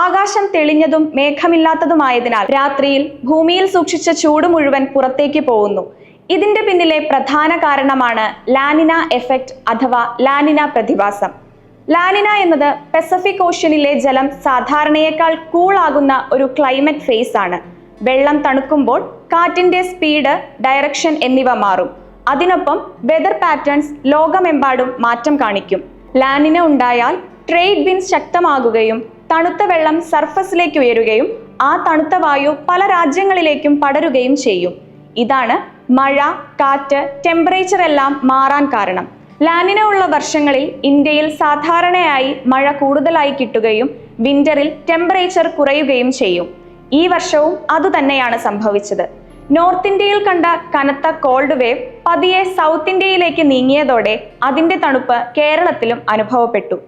ആകാശം തെളിഞ്ഞതും മേഘമില്ലാത്തതുമായതിനാൽ രാത്രിയിൽ ഭൂമിയിൽ സൂക്ഷിച്ച ചൂട് മുഴുവൻ പുറത്തേക്ക് പോകുന്നു. ഇതിന്റെ പിന്നിലെ പ്രധാന കാരണമാണ് ലാനിന എഫക്റ്റ് അഥവാ ലാനിന പ്രതിഭാസം. ലാനിന എന്നത് പസഫിക് ഓഷ്യനിലെ ജലം സാധാരണയേക്കാൾ കൂളാകുന്ന ഒരു ക്ലൈമറ്റ് ഫേസ് ആണ്. വെള്ളം തണുക്കുമ്പോൾ കാറ്റിന്റെ സ്പീഡ് ഡയറക്ഷൻ എന്നിവ മാറും. അതിനൊപ്പം വെതർ പാറ്റേൺസ് ലോകമെമ്പാടും മാറ്റം കാണിക്കും. ലാനിന ഉണ്ടായാൽ ട്രേഡ് വിൻസ് ശക്തമാകുകയും തണുത്ത വെള്ളം സർഫസിലേക്ക് ഉയരുകയും ആ തണുത്ത വായു പല രാജ്യങ്ങളിലേക്കും പടരുകയും ചെയ്യും. ഇതാണ് മഴ കാറ്റ് ടെമ്പറേച്ചർ എല്ലാം മാറാൻ കാരണം. ലാനിന ഉള്ള വർഷങ്ങളിൽ ഇന്ത്യയിൽ സാധാരണയായി മഴ കൂടുതലായി കിട്ടുകയും വിന്ററിൽ ടെമ്പറേച്ചർ കുറയുകയും ചെയ്യും. ഈ വർഷവും അതുതന്നെയാണ് സംഭവിച്ചത്. നോർത്ത് ഇന്ത്യയിൽ കണ്ട കനത്ത കോൾഡ് വേവ് പതിയെ സൗത്ത് ഇന്ത്യയിലേക്ക് നീങ്ങിയതോടെ അതിന്റെ തണുപ്പ് കേരളത്തിലും അനുഭവപ്പെട്ടു.